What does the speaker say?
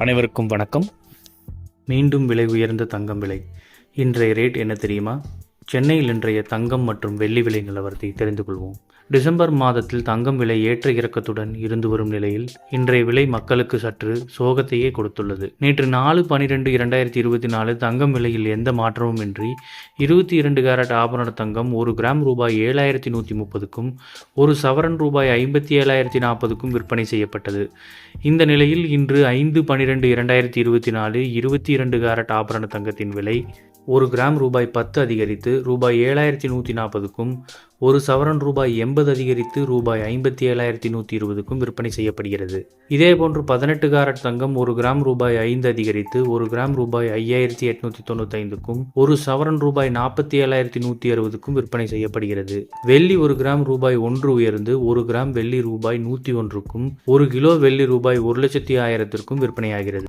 அனைவருக்கும் வணக்கம். மீண்டும் விலை உயர்ந்த தங்கம் விலை. இன்றைய ரேட் என்ன தெரியுமா? சென்னையில் இன்றைய தங்கம் மற்றும் வெள்ளி விலை நிலவரத்தை தெரிந்து கொள்வோம். டிசம்பர் மாதத்தில் தங்கம் விலை ஏற்ற இறக்கத்துடன் இருந்து வரும் நிலையில் இன்றைய விலை மக்களுக்கு சற்று சோகத்தையே கொடுத்துள்ளது. நேற்று நாலு பனிரெண்டு இரண்டாயிரத்தி இருபத்தி நாலு தங்கம் விலையில் எந்த மாற்றமும் இன்றி இருபத்தி இரண்டு கேரட் ஆபரண தங்கம் ஒரு கிராம் ரூபாய் ஏழாயிரத்தி நூற்றி முப்பதுக்கும் ஒரு சவரன் ரூபாய் ஐம்பத்தி ஏழாயிரத்தி நாற்பதுக்கும் விற்பனை செய்யப்பட்டது. இந்த நிலையில் இன்று ஐந்து பனிரெண்டு இரண்டாயிரத்தி இருபத்தி நாலு இருபத்தி இரண்டு கேரட் ஆபரண தங்கத்தின் விலை ஒரு கிராம் ரூபாய் பத்து அதிகரித்து ரூபாய் ஏழாயிரத்தி நூற்றி நாற்பதுக்கும் ஒரு சவரன் ரூபாய் எண்பது அதிகரித்து ரூபாய் ஐம்பத்தி ஏழாயிரத்தி நூற்றி இருபதுக்கும் விற்பனை செய்யப்படுகிறது. இதேபோன்று பதினெட்டு காரட் தங்கம் ஒரு கிராம் ரூபாய் ஐந்து அதிகரித்து ஒரு கிராம் ரூபாய் ஐயாயிரத்தி எட்நூற்றி தொண்ணூத்தைந்துக்கும் ஒரு சவரன் ரூபாய் நாற்பத்தி ஏழாயிரத்தி நூற்றி அறுபதுக்கும் விற்பனை செய்யப்படுகிறது. வெள்ளி ஒரு கிராம் ரூபாய் ஒன்று உயர்ந்து ஒரு கிராம் வெள்ளி ரூபாய் நூற்றி ஒன்றுக்கும் ஒரு கிலோ வெள்ளி ரூபாய் ஒரு லட்சத்தி ஆயிரத்திற்கும் விற்பனையாகிறது.